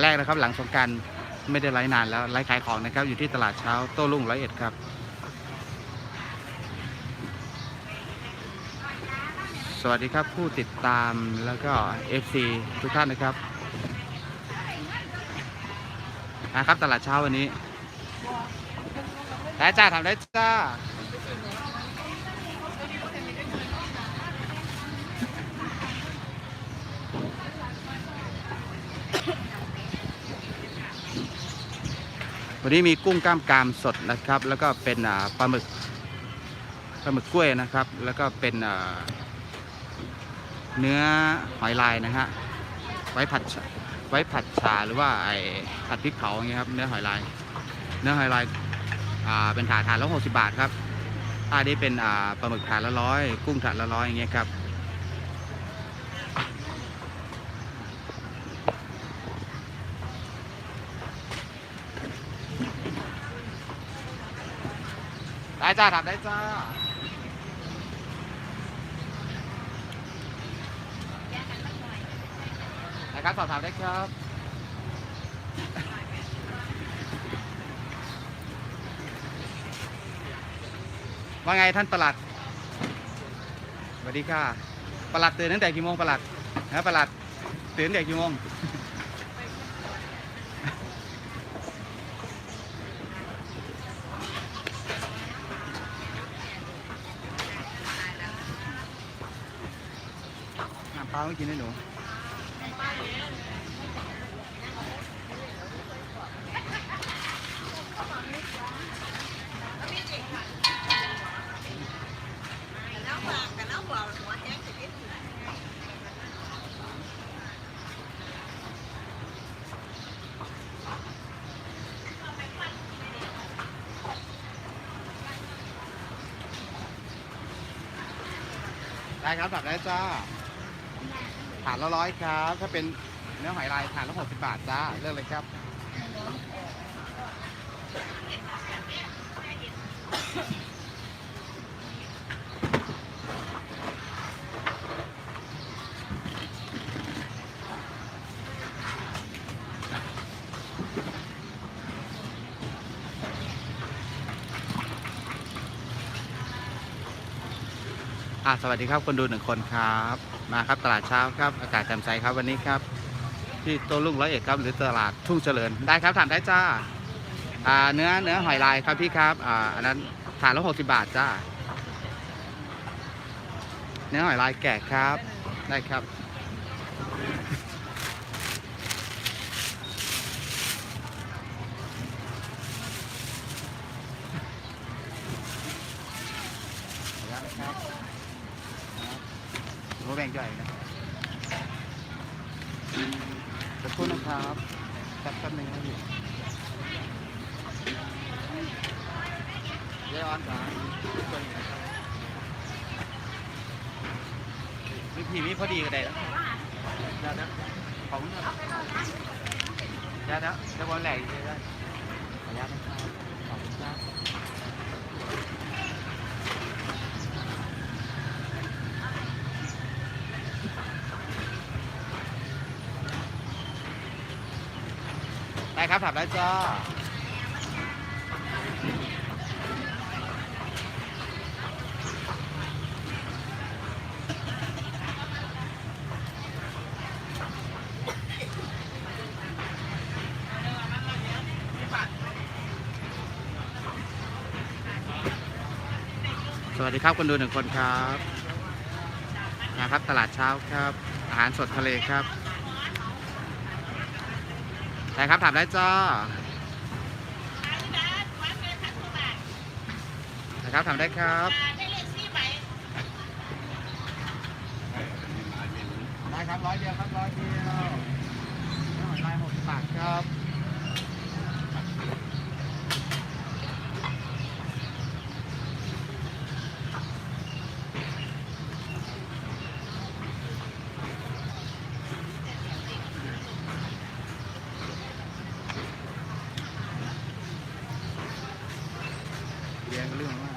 แรกนะครับหลังสงการไม่ได้ไลฟ์นานแล้วไลฟ์ขายของนะครับ อยู่ที่ตลาดเช้าโต้รุ่งร้อยเอ็ดครับ สวัสดีครับผู้ติดตามแล้วก็ FC ทุกท่านนะครับนะครับตลาดเช้าวันนี้ได้จ้าทำได้จ้า วันนี้มีกุ้งกล้ามกรามสดนะครับ แล้วก็เป็นปลาหมึกปลาหมึกกล้วยนะครับ แล้วก็เป็นเนื้อหอยลายนะฮะไว้ผัดไว้ผัดชาหรือว่าไอผัดพริกเผาอย่างเงี้ยครับเนื้อหอยลาย เนื้อหอยลายอ่าเป็นถาดถาดละหกสิบาทครับถ้านี้เป็นอ่าปลาหมึกถาดละร้อยกุ้งถาดละร้อยอย่างเงี้ยครับ ได้จ้าทำได้จ้านะครับสอบถามได้ครับว่าไงท่านประหลัดสวัสดีค่ะประหลัดตื่นตั้งแต่กี่โมงประหลัดนะประหลัดตื่นตั้งแต่กี่โมง น้ำเปล่าไม่กินได้หนูได้ครับตัดได้จ้า ถานละร้อยครับ ถ้าเป็นเนื้อหอยลายถานละหกสิบบาทจ้าเลือกเลยครับ อ่าสวัสดีครับคนดูหนึ่งคนครับ มาครับตลาดเช้าครับ อากาศแจ่มใสครับวันนี้ครับ ที่โต้รุ่งร้อยเอ็ดครับหรือตลาดทุ่งเจริญได้ครับถามได้จ้าอ่าเนื้อเนื้อหอยลายครับพี่ครับอ่าอันนั้นถานละหกสิบาทจ้าเนื้อหอยลายแกะครับได้ครับ ขออนุญาตนะครับโอ้ แบ่งย่อยนะสักครู่นะครับแป๊บแป๊บหนึงนะพี่เยออนสามคนนะครับมีผีมีพอดีกันได้แล้วเดี๋ยวนะขอบคุณครับเดี๋ยวนะเดี๋ยวบอลแหลกอีกเลยได้ขออนุญาตนะครับขอบคุณครับ ได้ครับถามได้จ้าสวัสดีครับคนดูหนึ่งคนครับนะครับตลาดเช้าครับ อาหารสดทะเลครับ ได้ครับถามได้จ้านะครับถามได้ครับได้ครับร้อยเดียวครับร้อยเดียวน้ำหอยลายหกสิบบาทครับ problema.